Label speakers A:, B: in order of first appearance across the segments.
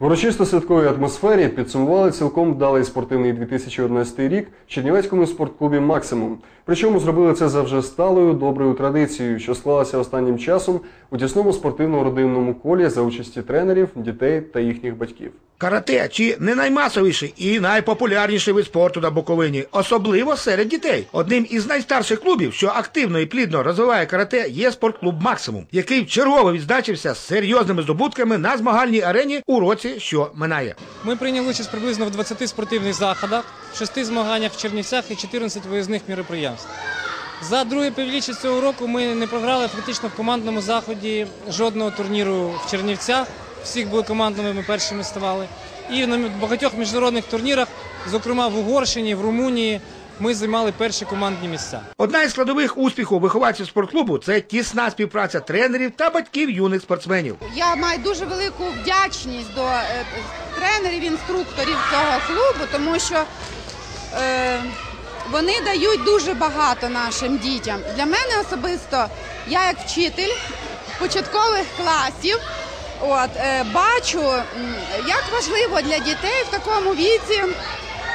A: В урочисто-святковій атмосфері підсумували цілком вдалий спортивний 2011 рік в Чернівецькому спортклубі Максимум. Причому зробили це за вже сталою доброю традицією, що склалася останнім часом у тісному спортивно-родинному колі за участі тренерів, дітей та їхніх батьків.
B: Карате чи не наймасовіший і найпопулярніший вид спорту на Буковині, особливо серед дітей. Одним із найстарших клубів, що активно і плідно розвиває карате, є спортклуб Максимум, який вчергово відзначився з серйозними здобутками на змагальній арені у році, що минає.
C: Ми прийняли участь приблизно в 20 спортивних заходах, 6 змаганнях в Чернівцях і 14 виїзних міроприємств. За друге півріччя цього року ми не програли фактично в командному заході жодного турніру в Чернівцях. Всіх були командними, ми першими ставали. І на багатьох міжнародних турнірах, зокрема в Угорщині, в Румунії, ми займали перші командні місця.
B: Одна із складових успіху вихованців спортклубу це тісна співпраця тренерів та батьків юних спортсменів.
D: Я маю дуже велику вдячність до е, тренерів, інструкторів цього клубу, тому що е, вони дають дуже багато нашим дітям. Для мене особисто, я як вчитель початкових класів, от, е, бачу, як важливо для дітей в такому віці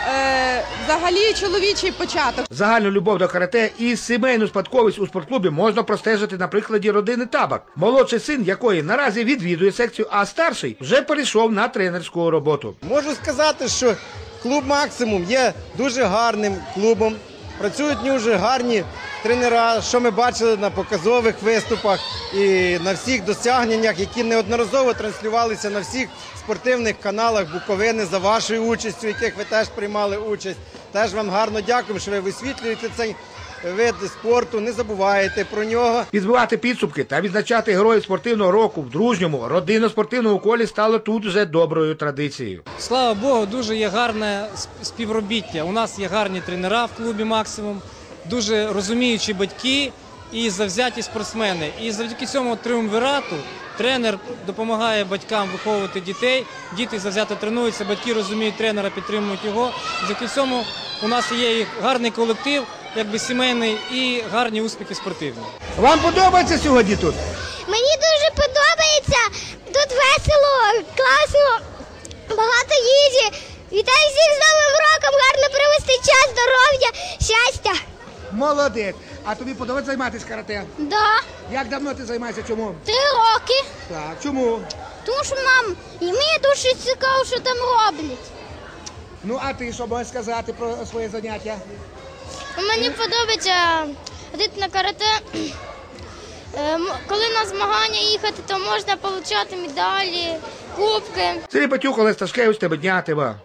D: е, взагалі чоловічий початок.
B: Загальну любов до карате і сімейну спадковість у спортклубі можна простежити на прикладі родини Табак, молодший син якої наразі відвідує секцію, а старший вже перейшов на тренерську роботу.
E: Можу сказати, що клуб Максимум є дуже гарним клубом. Працюють дуже гарні тренера, що ми бачили на показових виступах і на всіх досягненнях, які неодноразово транслювалися на всіх спортивних каналах Буковини за вашою участю, в яких ви теж приймали участь. Теж вам гарно дякуємо, що ви висвітлюєте цей вид спорту, не забуваєте про нього.
B: Підбивати підсумки та відзначати героїв спортивного року в дружньому родинно-спортивному колі стало тут вже доброю традицією.
C: Слава Богу, дуже є гарне співробіття. У нас є гарні тренера в клубі Максимум, дуже розуміючі батьки і завзяті спортсмени. І завдяки цьому триумвирату тренер допомагає батькам виховувати дітей. Діти завзято тренуються, батьки розуміють тренера, підтримують його. Завдяки цьому у нас є і гарний колектив, якби сімейний, і гарні успіхи спортивні.
B: Вам подобається сьогодні тут?
F: Мені дуже подобається. Тут весело, класно, багато їжі. Вітаю всіх з Новим роком, гарно провести час, здоров'я, щастя.
B: Молодець. А тобі подобається займатися карате?
F: Да,
B: Як давно ти займаєшся? Чому?
F: три роки.
B: Так, чому?
F: Тому що нам і мені дуже цікаво, що там роблять.
B: Ну а ти що можеш сказати про своє заняття?
F: Мені подобається ходити на карате. Ем, Коли на змагання їхати, то можна отримати медалі, кубки.
B: Сергій Батюк, Олег Сташкевич, тебе дня, тебе.